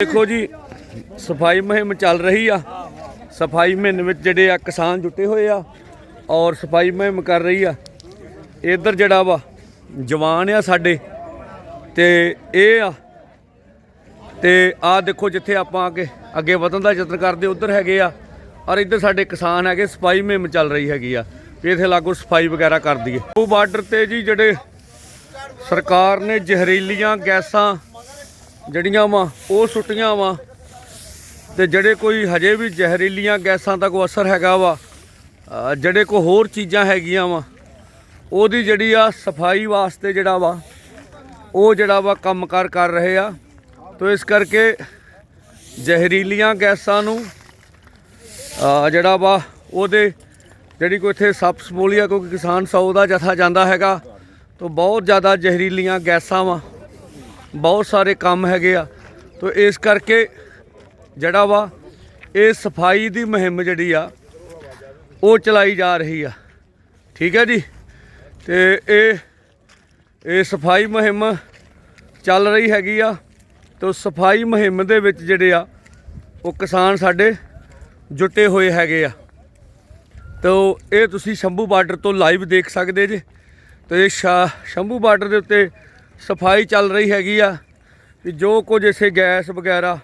ਦੇਖੋ ਜੀ, ਸਫ਼ਾਈ ਮੁਹਿੰਮ ਚੱਲ ਰਹੀ ਆ। ਸਫ਼ਾਈ ਮੁਹਿੰਮ ਵਿੱਚ ਜਿਹੜੇ ਆ ਕਿਸਾਨ ਜੁਟੇ ਹੋਏ ਆ ਔਰ ਸਫ਼ਾਈ ਮੁਹਿੰਮ ਕਰ ਰਹੀ ਆ। ਇੱਧਰ ਜਿਹੜਾ ਵਾ, ਜਵਾਨ ਆ ਸਾਡੇ, ਤੇ ਇਹ ਆ, ਤੇ ਆ ਦੇਖੋ ਜਿੱਥੇ ਆਪਾਂ ਆ ਕੇ ਅੱਗੇ ਵਧਣ ਦਾ ਯਤਨ ਕਰਦੇ, ਉਧਰ ਹੈਗੇ ਆ। ਔਰ ਇੱਧਰ ਸਾਡੇ ਕਿਸਾਨ ਹੈਗੇ, ਸਫ਼ਾਈ ਮੁਹਿੰਮ ਚੱਲ ਰਹੀ ਹੈਗੀ ਆ। ਵੀ ਇੱਥੇ ਲਾਗੂ ਸਫ਼ਾਈ ਵਗੈਰਾ ਕਰ ਦਈਏ। ਉਹ ਬਾਰਡਰ ਤੇ ਜੀ ਜਿਹੜੇ ਸਰਕਾਰ ਨੇ ਜ਼ਹਿਰੀਲੀਆਂ ਗੈਸਾਂ ਜਿਹੜੀਆਂ ਵਾ, ਉਹ ਸੁੱਟੀਆਂ ਵਾ। ਤੇ ਜਿਹੜੇ ਕੋਈ ਹਜੇ ਵੀ ਜ਼ਹਿਰੀਲੀਆਂ ਗੈਸਾਂ ਦਾ ਕੋਈ ਅਸਰ ਹੈਗਾ ਵਾ ਜਿਹੜੇ ਕੋ ਹੋਰ ਚੀਜ਼ਾਂ ਹੈਗੀਆਂ ਵਾ, ਉਹਦੀ ਜਿਹੜੀ ਆ ਸਫ਼ਾਈ ਵਾਸਤੇ ਜਿਹੜਾ ਵਾ, ਉਹ ਜਿਹੜਾ ਵਾ ਕੰਮਕਾਰ ਕਰ ਰਹੇ ਆ। ਤੋ ਇਸ ਕਰਕੇ ਜ਼ਹਿਰੀਲੀਆਂ ਗੈਸਾਂ ਨੂੰ ਜਿਹੜਾ ਵਾ, ਉਹਦੇ ਜਿਹੜੀ ਕੋਈ ਇੱਥੇ ਸੱਪ ਸਮੋਲੀਆ, ਕਿਉਂਕਿ ਕਿਸਾਨ ਸੌ ਦਾ ਜਥਾ ਜਾਂਦਾ ਹੈਗਾ, ਤੋ ਬਹੁਤ ਜ਼ਿਆਦਾ ਜ਼ਹਿਰੀਲੀਆਂ ਗੈਸਾਂ ਵਾ। ਬਹੁਤ ਸਾਰੇ ਕੰਮ ਹੈਗੇ ਆ। ਤੋ ਇਸ ਕਰਕੇ ਜਿਹੜਾ ਵਾ, ਇਹ ਸਫ਼ਾਈ ਦੀ ਮੁਹਿੰਮ ਜਿਹੜੀ ਆ, ਉਹ ਚਲਾਈ ਜਾ ਰਹੀ ਆ। ਠੀਕ ਹੈ ਜੀ? ਤੇ ਇਹ ਇਹ ਸਫ਼ਾਈ ਮੁਹਿੰਮ ਚੱਲ ਰਹੀ ਹੈਗੀ ਆ। ਤੋ ਸਫ਼ਾਈ ਮੁਹਿੰਮ ਦੇ ਵਿੱਚ ਜਿਹੜੇ ਆ, ਉਹ ਕਿਸਾਨ ਸਾਡੇ ਜੁਟੇ ਹੋਏ ਹੈਗੇ ਆ। ਤੋ ਇਹ ਤੁਸੀਂ ਸ਼ੰਭੂ ਬਾਰਡਰ ਤੋਂ ਲਾਈਵ ਦੇਖ ਸਕਦੇ ਜੇ। ਤੇ ਇਹ ਸ਼ਾ- ਸ਼ੰਭੂ ਬਾਰਡਰ ਦੇ ਉੱਤੇ ਸਫ਼ਾਈ ਚੱਲ ਰਹੀ ਹੈਗੀ ਆ ਵੀ ਜੋ ਕੁਝ ਇਸੇ ਗੈਸ ਵਗੈਰਾ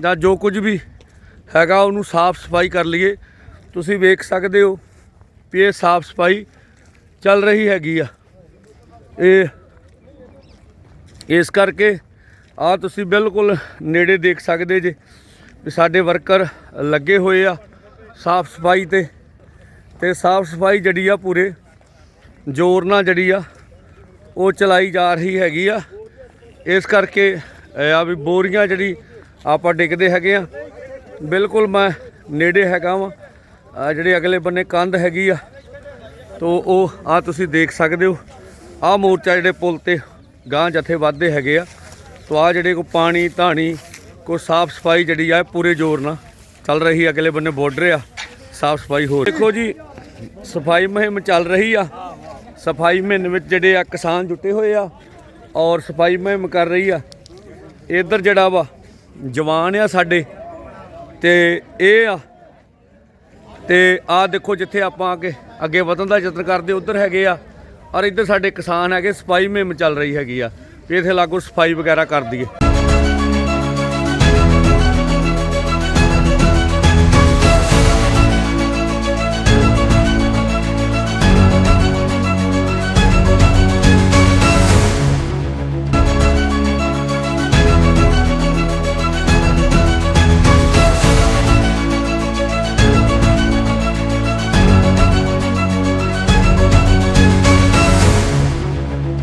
ਜਾਂ ਜੋ ਕੁਝ ਵੀ ਹੈਗਾ ਉਹਨੂੰ ਸਾਫ਼ ਸਫ਼ਾਈ ਕਰ ਲਈਏ। ਤੁਸੀਂ ਵੇਖ ਸਕਦੇ ਹੋ ਵੀ ਇਹ ਸਾਫ਼ ਸਫ਼ਾਈ ਚੱਲ ਰਹੀ ਹੈਗੀ ਆ। ਇਹ, ਇਸ ਕਰਕੇ ਆ ਤੁਸੀਂ ਬਿਲਕੁਲ ਨੇੜੇ ਦੇਖ ਸਕਦੇ ਜੇ ਵੀ ਸਾਡੇ ਵਰਕਰ ਲੱਗੇ ਹੋਏ ਆ ਸਾਫ਼ ਸਫ਼ਾਈ ਤੇ। ਤੇ ਸਾਫ਼ ਸਫ਼ਾਈ ਜਿਹੜੀ ਆ ਪੂਰੇ ਜ਼ੋਰ ਨਾਲ ਜਿਹੜੀ ਆ ਉਹ ਚਲਾਈ ਜਾ ਰਹੀ ਹੈਗੀ ਆ। ਇਸ ਕਰਕੇ ਆ ਵੀ ਬੋਰੀਆਂ ਜਿਹੜੀ ਆਪਾਂ ਡਿੱਗਦੇ ਹੈਗੇ ਆ। ਬਿਲਕੁਲ ਮੈਂ ਨੇੜੇ ਹੈਗਾ ਵਾਂ। ਜਿਹੜੇ ਅਗਲੇ ਬੰਨੇ ਕੰਧ ਹੈਗੀ ਆ, ਤੋ ਉਹ ਆ ਤੁਸੀਂ ਦੇਖ ਸਕਦੇ ਹੋ। ਆ ਮੋਰਚਾ ਜਿਹੜੇ ਪੁਲ ਤੇ ਗਾਂ ਜਥੇ ਵੱਧਦੇ ਹੈਗੇ ਆ। ਤੋ ਆ ਜਿਹੜੇ ਕੋ ਪਾਣੀ, ਧਾਣੀ, ਕੋ ਸਾਫ਼ ਸਫ਼ਾਈ ਜਿਹੜੀ ਆ ਪੂਰੇ ਜ਼ੋਰ ਨਾਲ ਚੱਲ ਰਹੀ ਅਗਲੇ ਬੰਨੇ ਬਾਰਡਰ ਆ, ਸਾਫ਼ ਸਫ਼ਾਈ ਹੋ ਦੇਖੋ ਜੀ, ਸਫ਼ਾਈ ਮੁਹਿੰਮ ਚੱਲ ਰਹੀ ਆ। ਸਫ਼ਾਈ ਮਹੀਨੇ ਵਿੱਚ ਜਿਹੜੇ ਆ ਕਿਸਾਨ ਜੁਟੇ ਹੋਏ ਆ ਔਰ ਸਫ਼ਾਈ ਮੁਹਿੰਮ ਕਰ ਰਹੀ ਆ। ਇੱਧਰ ਜਿਹੜਾ ਵਾ ਜਵਾਨ ਆ ਸਾਡੇ ਤੇ ਇਹ ਆ। ਤੇ ਆ ਦੇਖੋ ਜਿੱਥੇ ਆਪਾਂ ਅੱਗੇ ਅੱਗੇ ਵਧਣ ਦਾ ਯਤਨ ਕਰਦੇ, ਉਧਰ ਹੈਗੇ ਆ। ਔਰ ਇੱਧਰ ਸਾਡੇ ਕਿਸਾਨ ਹੈਗੇ, ਸਫ਼ਾਈ ਮੁਹਿੰਮ ਚੱਲ ਰਹੀ ਹੈਗੀ ਆ। ਵੀ ਇੱਥੇ ਲਾਗੂ ਸਫ਼ਾਈ ਵਗੈਰਾ ਕਰ ਦਈਏ।